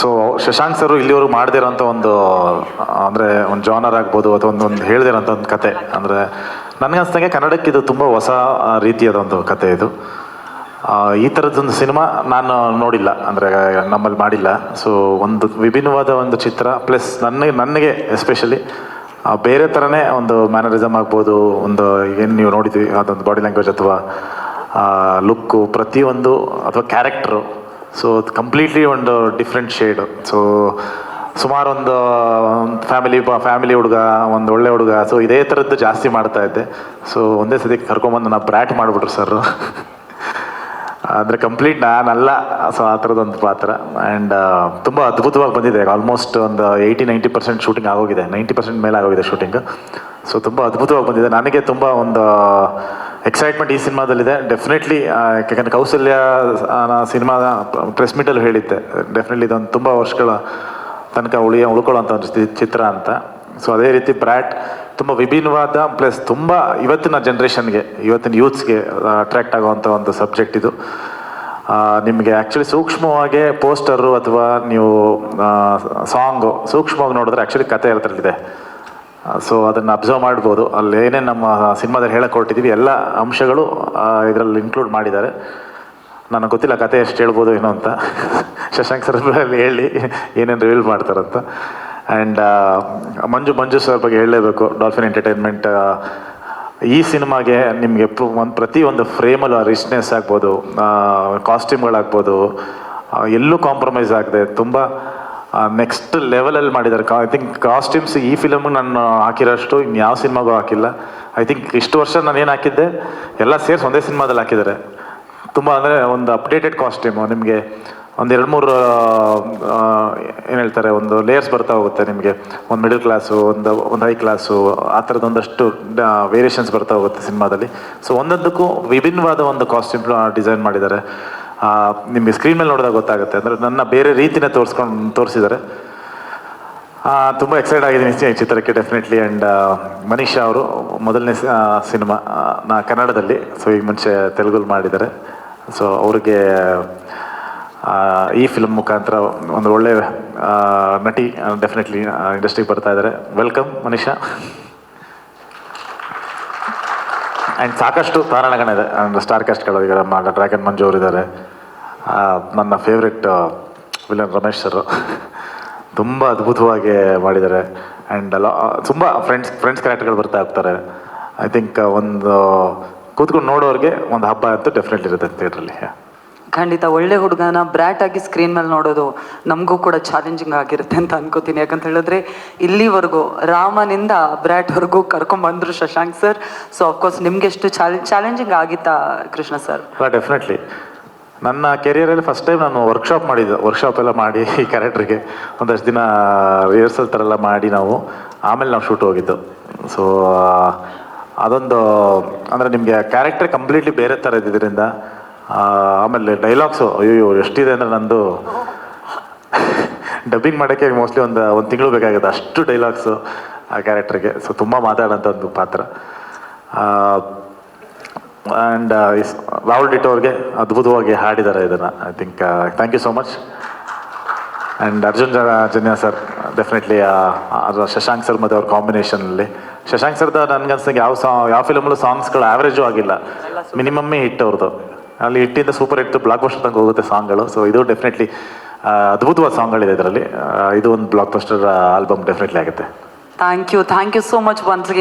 So Shashank sir ಇಲ್ಲಿವರೆಗೂ ಮಾಡದಿರೋಂಥ ಒಂದು, ಅಂದರೆ ಒಂದು ಜಾನರ್ ಆಗ್ಬೋದು ಅಥವಾ ಒಂದು ಒಂದು ಹೇಳ್ದಿರೋಂಥ ಒಂದು ಕತೆ. ಅಂದರೆ ನನಗನ್ಸ್ದಂಗೆ ಕನ್ನಡಕ್ಕೆ ಇದು ತುಂಬ ಹೊಸ ರೀತಿಯಾದ ಒಂದು ಕತೆ ಇದು. ಈ ಥರದ್ದೊಂದು ಸಿನಿಮಾ ನಾನು ನೋಡಿಲ್ಲ. ಅಂದರೆ, ನಮ್ಮಲ್ಲಿ ಮಾಡಿಲ್ಲ. ಸೊ ಒಂದು ವಿಭಿನ್ನವಾದ ಒಂದು ಚಿತ್ರ, ಪ್ಲಸ್ ನನಗೆ ನನಗೆ ಎಸ್ಪೆಷಲಿ ಬೇರೆ ಥರನೇ ಒಂದು ಮ್ಯಾನರಿಸಮ್ ಆಗ್ಬೋದು, ಒಂದು ಏನು ನೀವು ನೋಡಿದ್ವಿ, ಅದೊಂದು ಬಾಡಿ ಲ್ಯಾಂಗ್ವೇಜ್ ಅಥವಾ ಲುಕ್ಕು ಪ್ರತಿಯೊಂದು ಅಥವಾ ಕ್ಯಾರೆಕ್ಟ್ರು ಸೊ ಕಂಪ್ಲೀಟ್ಲಿ ಒಂದು ಡಿಫ್ರೆಂಟ್ ಶೇಡು ಸೊ ಸುಮಾರು ಒಂದು ಫ್ಯಾಮಿಲಿ ಫ್ಯಾಮಿಲಿ ಹುಡುಗ, ಒಂದು ಒಳ್ಳೆ ಹುಡುಗ. ಸೊ ಇದೇ ಥರದ್ದು ಜಾಸ್ತಿ ಮಾಡ್ತಾ ಇದ್ದೆ. ಸೊ ಒಂದೇ ಸತಿ ಕರ್ಕೊಂಬಂದು ನಾ ಬ್ರ್ಯಾಟ್ ಮಾಡಿಬಿಟ್ರು ಸರ್ ಅಂದರೆ ಕಂಪ್ಲೀಟ್ ನಾನಲ್ಲ ಸೊ ಆ ಥರದೊಂದು ಪಾತ್ರ. ಆ್ಯಂಡ್ ತುಂಬ ಅದ್ಭುತವಾಗಿ ಬಂದಿದೆ. ಆಲ್ಮೋಸ್ಟ್ ಒಂದು ಏಯ್ಟಿ ನೈಂಟಿ ಪರ್ಸೆಂಟ್ ಶೂಟಿಂಗ್ ಆಗೋಗಿದೆ. ನೈಂಟಿ ಪರ್ಸೆಂಟ್ ಮೇಲೆ ಆಗೋಗಿದೆ ಶೂಟಿಂಗ್ ಸೊ ತುಂಬ ಅದ್ಭುತವಾಗಿ ಬಂದಿದೆ. ನನಗೆ ತುಂಬ ಒಂದು ಎಕ್ಸೈಟ್ಮೆಂಟ್ ಈ ಸಿನಿಮಾದಲ್ಲಿದೆ. ಡೆಫಿನೆಟ್ಲಿ ಯಾಕಂದರೆ ಕೌಸಲ್ಯ ಸಿನಿಮಾದ ಪ್ರೆಸ್ ಮೀಟಲ್ಲಿ ಹೇಳಿದ್ದೆ. ಡೆಫಿನೆಟ್ಲಿ ಇದೊಂದು ತುಂಬ ವರ್ಷಗಳ ತನಕ ಉಳಿಯ ಉಳ್ಕೊಳ್ಳೋಂಥ ಒಂದು ಚಿತ್ರ ಅಂತ. ಸೊ ಅದೇ ರೀತಿ ಬ್ರ್ಯಾಟ್ ತುಂಬ ವಿಭಿನ್ನವಾದ ಪ್ಲಸ್ ತುಂಬ ಇವತ್ತಿನ ಜನ್ರೇಷನ್ಗೆ ಇವತ್ತಿನ ಯೂತ್ಸ್ಗೆ ಅಟ್ರ್ಯಾಕ್ಟ್ ಆಗುವಂಥ ಒಂದು ಸಬ್ಜೆಕ್ಟ್ ಇದು. ನಿಮಗೆ ಆ್ಯಕ್ಚುಲಿ ಸೂಕ್ಷ್ಮವಾಗಿ ಪೋಸ್ಟರು ಅಥವಾ ನೀವು ಸಾಂಗು ಸೂಕ್ಷ್ಮವಾಗಿ ನೋಡಿದ್ರೆ ಆ್ಯಕ್ಚುಲಿ ಕತೆ ಅದರಲ್ಲಿದೆ. ಸೊ ಅದನ್ನು ಅಬ್ಸರ್ವ್ ಮಾಡ್ಬೋದು. ಅಲ್ಲಿ ಏನೇನು ನಮ್ಮ ಸಿನಿಮಾದಲ್ಲಿ ಹೇಳಕ್ಕೆ ಹೊರಟಿದ್ದೀವಿ ಎಲ್ಲ ಅಂಶಗಳು ಇದರಲ್ಲಿ ಇನ್ಕ್ಲೂಡ್ ಮಾಡಿದ್ದಾರೆ. ನನಗೆ ಗೊತ್ತಿಲ್ಲ ಕತೆ ಎಷ್ಟು ಹೇಳ್ಬೋದು ಏನೋ ಅಂತ. ಶಶಾಂಕ್ ಸರ್ ಅಲ್ಲಿ ಹೇಳಿ ಏನೇನು ರಿವೀಲ್ ಮಾಡ್ತಾರಂತ. ಆ್ಯಂಡ್ ಮಂಜು ಮಂಜು ಸರ್ ಬಗ್ಗೆ ಹೇಳಲೇಬೇಕು. ಡಾಲ್ಫಿನ್ ಎಂಟರ್ಟೈನ್ಮೆಂಟ್ ಈ ಸಿನಿಮಾಗೆ ನಿಮಗೆ ಒಂದು ಪ್ರತಿ ಒಂದು ಫ್ರೇಮಲ್ಲೂ ರಿಚ್ನೆಸ್ ಆಗ್ಬೋದು ಕಾಸ್ಟ್ಯೂಮ್ಗಳಾಗ್ಬೋದು ಎಲ್ಲೂ ಕಾಂಪ್ರಮೈಸ್ ಆಗದೆ, ತುಂಬ ನೆಕ್ಸ್ಟ್ ಲೆವೆಲಲ್ಲಿ ಮಾಡಿದ್ದಾರೆ. ಐ ಥಿಂಕ್ ಕಾಸ್ಟ್ಯೂಮ್ಸ್ ಈ ಫಿಲಮ್ಗೆ ನಾನು ಹಾಕಿರೋಷ್ಟು ಇನ್ನು ಯಾವ ಸಿನಿಮಾಗೂ ಹಾಕಿಲ್ಲ. ಐ ಥಿಂಕ್ ಇಷ್ಟು ವರ್ಷ ನಾನು ಏನು ಹಾಕಿದ್ದೆ, ಎಲ್ಲ ಸೇರಿಸಿ ಒಂದೇ ಸಿನಿಮಾದಲ್ಲಿ ಹಾಕಿದ್ದಾರೆ. ತುಂಬ ಅಂದರೆ ಒಂದು ಅಪ್ಡೇಟೆಡ್ ಕಾಸ್ಟ್ಯೂಮು ನಿಮಗೆ ಒಂದು ಎರಡು ಮೂರು ಏನು ಹೇಳ್ತಾರೆ, ಒಂದು ಲೇಯರ್ಸ್ ಬರ್ತಾ ಹೋಗುತ್ತೆ ನಿಮಗೆ. ಒಂದು ಮಿಡಲ್ ಕ್ಲಾಸು ಒಂದು ಒಂದು ಹೈ ಕ್ಲಾಸು ಆ ಥರದ ಒಂದಷ್ಟು ವೇರಿಯೇಷನ್ಸ್ ಬರ್ತಾ ಹೋಗುತ್ತೆ ಸಿನಿಮಾದಲ್ಲಿ ಸೊ ಒಂದೊಂದಕ್ಕೂ ವಿಭಿನ್ನವಾದ ಒಂದು ಕಾಸ್ಟ್ಯೂಮ್ ಡಿಸೈನ್ ಮಾಡಿದ್ದಾರೆ. ನಿಮಗೆ ಸ್ಕ್ರೀನ್ ಮೇಲೆ ನೋಡಿದಾಗ ಗೊತ್ತಾಗುತ್ತೆ. ಅಂದರೆ ನನ್ನ ಬೇರೆ ರೀತಿನೇ ತೋರಿಸ್ಕೊಂಡು ತೋರಿಸಿದ್ದಾರೆ. ತುಂಬ ಎಕ್ಸೈಟ್ ಆಗಿದ್ದೀನಿ ಈ ಚಿತ್ರಕ್ಕೆ ಡೆಫಿನೆಟ್ಲಿ ಆ್ಯಂಡ್ ಮನೀಷಾ ಅವರು ಮೊದಲನೇ ಸಿನಿಮಾ ನಾ ಕನ್ನಡದಲ್ಲಿ. ಸೊ ಈಗ ಮುಂಚೆ ತೆಲುಗಲ್ಲಿ ಮಾಡಿದ್ದಾರೆ. ಸೊ ಅವ್ರಿಗೆ ಈ ಫಿಲ್ಮ್ ಮುಖಾಂತರ ಒಂದು ಒಳ್ಳೆ ನಟಿ ಡೆಫಿನೆಟ್ಲಿ ಇಂಡಸ್ಟ್ರಿಗೆ ಬರ್ತಾ ಇದ್ದಾರೆ. ವೆಲ್ಕಮ್ ಮನೀಷಾ ಆ್ಯಂಡ್ ಸಾಕಷ್ಟು ಆ್ಯಂಡ್ ಸ್ಟಾರ್ ನಮ್ಮ ಡ್ರ್ಯಾಗನ್ ಮಂಜು ಅವರಿದ್ದಾರೆ. ನನ್ನ ಫೇವ್ರೆಟ್ ವಿಲನ್ ರಮೇಶ್ ಸರ್ ತುಂಬ ಅದ್ಭುತವಾಗಿ ಮಾಡಿದ್ದಾರೆ. ಆ್ಯಂಡ್ ಅಲ್ಲ ತುಂಬ ಫ್ರೆಂಡ್ಸ್ ಫ್ರೆಂಡ್ಸ್ ಕ್ಯಾರೆಕ್ಟರ್ಗಳು ಬರ್ತಾ ಹೋಗ್ತಾರೆ. ಐ ಥಿಂಕ್ ಒಂದು ಕೂತ್ಕೊಂಡು ನೋಡೋರಿಗೆ ಒಂದು ಹಬ್ಬ ಅಂತೂ ಡೆಫಿನೆಟ್ಲಿ ಇರುತ್ತೆ ಥಿಯೇಟ್ರಲ್ಲಿ ಖಂಡಿತ ಒಳ್ಳೆ ಹುಡುಗನ ಬ್ರ್ಯಾಟ್ ಆಗಿ ಸ್ಕ್ರೀನ್ ಮೇಲೆ ನೋಡೋದು ನಮಗೂ ಕೂಡ ಚಾಲೆಂಜಿಂಗ್ ಆಗಿರುತ್ತೆ ಅಂತ ಅನ್ಕೋತೀನಿ. ಯಾಕಂತ ಹೇಳಿದ್ರೆ ಇಲ್ಲಿವರೆಗೂ ರಾಮನಿಂದ ಬ್ರ್ಯಾಟ್ವರೆಗೂ ಕರ್ಕೊಂಬಂದ್ರು Shashank sir so of course ನಿಮ್ಗೆ ಎಷ್ಟು ಚಾಲೆಂಜಿಂಗ್ ಆಗಿತ್ತಾ ಕೃಷ್ಣ ಸರ್ ಡೆಫಿನೆಟ್ಲಿ ನನ್ನ ಕೆರಿಯರಲ್ಲಿ ಫಸ್ಟ್ ಟೈಮ್ ನಾನು ವರ್ಕ್ಶಾಪ್ ಮಾಡಿದ್ದೆ. ವರ್ಕ್ಶಾಪ್ ಎಲ್ಲ ಮಾಡಿ ಈ ಕ್ಯಾರೆಕ್ಟ್ರಿಗೆ ಒಂದಷ್ಟು ದಿನ ರಿಹರ್ಸಲ್ ಥರ ಎಲ್ಲ ಮಾಡಿ ನಾವು ಆಮೇಲೆ ನಾವು ಶೂಟ್ ಹೋಗಿದ್ದು. ಸೊ ಅದೊಂದು, ಅಂದರೆ ನಿಮಗೆ ಕ್ಯಾರೆಕ್ಟರ್ ಕಂಪ್ಲೀಟ್ಲಿ ಬೇರೆ ಥರ ಇದ್ದಿದ್ದರಿಂದ ಆಮೇಲೆ ಡೈಲಾಗ್ಸು ಅಯ್ಯೋ ಎಷ್ಟಿದೆ ಅಂದರೆ ನಂದು ಡಬ್ಬಿಂಗ್ ಮಾಡೋಕ್ಕೆ ಮೋಸ್ಟ್ಲಿ ಒಂದು ಒಂದು ತಿಂಗಳು ಬೇಕಾಗುತ್ತೆ ಅಷ್ಟು ಡೈಲಾಗ್ಸು ಆ ಕ್ಯಾರೆಕ್ಟ್ರಿಗೆ ಸೊ ತುಂಬ ಮಾತಾಡೋಂಥ ಒಂದು ಪಾತ್ರ ಆ್ಯಂಡ್ ರಾಹುಲ್ ಡಿಟೋ ಅವ್ರಿಗೆ ಅದ್ಭುತವಾಗಿ ಹಾಡಿದ್ದಾರೆ ಇದನ್ನು. I think thank you so much and Arjun ಜನ Janya sir definitely Shashank sir ಮತ್ತು ಅವ್ರ ಕಾಂಬಿನೇಷನಲ್ಲಿ ಶಶಾಂಕ್ ಸರ್ದ ನನಗನ್ಸಂಗೆ ಯಾವ ಸಾ ಯಾವ ಫಿಲಮಲ್ಲೂ ಸಾಂಗ್ಸ್ಗಳು ಆ್ಯಾವ್ರೇಜು ಆಗಿಲ್ಲ. ಮಿನಿಮಮ್ಮೇ ಹಿಟ್ ಅವ್ರದ್ದು ಅಲ್ಲಿ ಹಿಟ್ಟಿಂದ ಸೂಪರ್ ಹಿಟ್ ಬ್ಲಾಕ್ ಬಸ್ಟರ್ ತನಕ ಹೋಗುತ್ತೆ ಸಾಂಗ್ಗಳು ಸೊ ಇದು ಡೆಫಿನೆಟ್ಲಿ ಅದ್ಭುತವಾದ ಸಾಂಗ್ಗಳಿದೆ ಇದರಲ್ಲಿ. ಇದು ಒಂದು ಬ್ಲಾಕ್ ಬಸ್ಟರ್ ಆಲ್ಬಮ್ ಡೆಫಿನೆಟ್ಲಿ ಆಗುತ್ತೆ. Thank you thank you so much once